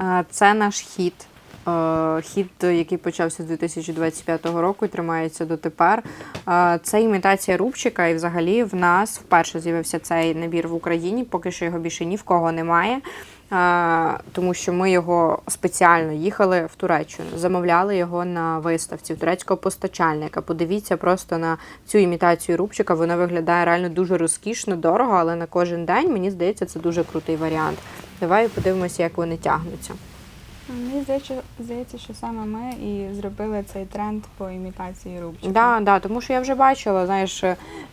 Е, Це наш хід. Е, Хід, який почався з 2025 року і тримається дотепер. Е, Це імітація рубчика, і взагалі в нас вперше з'явився цей набір в Україні. Поки що його більше ні в кого немає. Тому що ми його спеціально їхали в Туреччину, замовляли його на виставці в турецького постачальника. Подивіться просто на цю імітацію рубчика. Вона виглядає реально дуже розкішно, дорого, але на кожен день мені здається, це дуже крутий варіант. Давай подивимося, як вони тягнуться. Мені здається, здається, що саме ми і зробили цей тренд по імітації рубчика. Да, да, тому що я вже бачила, знаєш,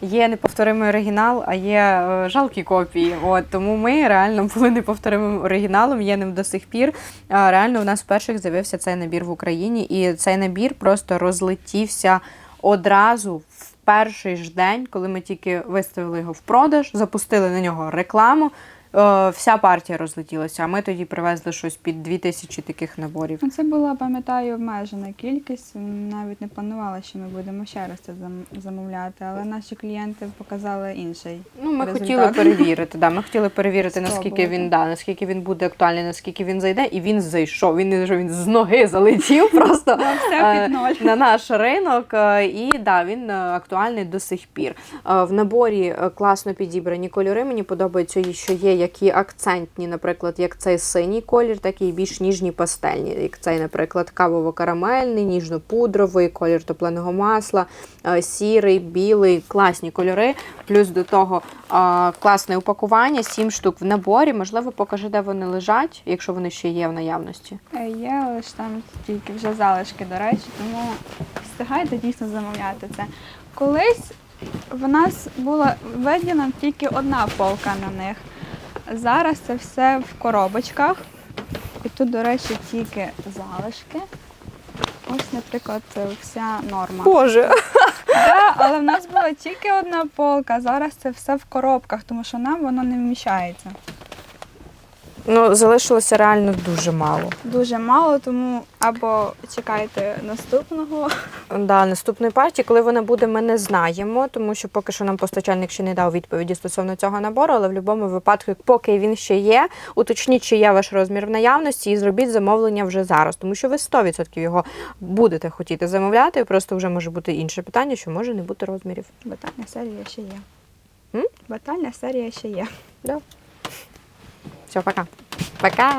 є неповторимий оригінал, а є е, жалкі копії. От тому ми реально були неповторимим оригіналом, є ним до сих пір. А, реально, у нас вперше з'явився цей набір в Україні, і цей набір просто розлетівся одразу в перший ж день, коли ми тільки виставили його в продаж, запустили на нього рекламу. Е, Вся партія розлетілася, а ми тоді привезли щось під 2000 таких наборів. Ну, Це була, пам'ятаю, обмежена кількість. Навіть не планувала, що ми будемо ще раз це замовляти, але наші клієнти показали інший. Ну, ми результат. хотіли перевірити. Да, ми хотіли перевірити, наскільки він да, наскільки він буде актуальний, наскільки він зайде, і він зайшов. Він не він з ноги залетів просто е, на наш ринок. е, І да, він актуальний до сих пір. В наборі класно підібрані кольори. Мені подобається, що є які акцентні, наприклад, як цей синій колір, так і більш ніжні пастельні. Як цей, наприклад, кавово-карамельний, ніжно-пудровий, колір топленого масла, е, сірий, білий, класні кольори. Плюс до того е, класне упакування, сім штук в наборі. Можливо, покажи, де вони лежать, якщо вони ще є в наявності. Е, Є лише там тільки вже залишки, до речі, тому встигайте дійсно замовляти це. Колись в нас була виділена тільки одна полка на них. Зараз це все в коробочках. І тут, до речі, тільки залишки. Ось, наприклад, вся норма. Боже! Да, але в нас була тільки одна полка, зараз це все в коробках, тому що нам воно не вміщається. Ну, залишилося реально дуже мало. Дуже мало, тому або чекайте наступного. Да, наступної партії, коли вона буде, ми не знаємо, тому що поки що нам постачальник ще не дав відповіді стосовно цього набору, але в будь-якому випадку, поки він ще є, уточніть, чи є ваш розмір в наявності, і зробіть замовлення вже зараз, тому що ви 100% його будете хотіти замовляти. Просто вже може бути інше питання, що може не бути розмірів. Батальна серія ще є. М? Батальна серія ще є. Все, пока. Пока.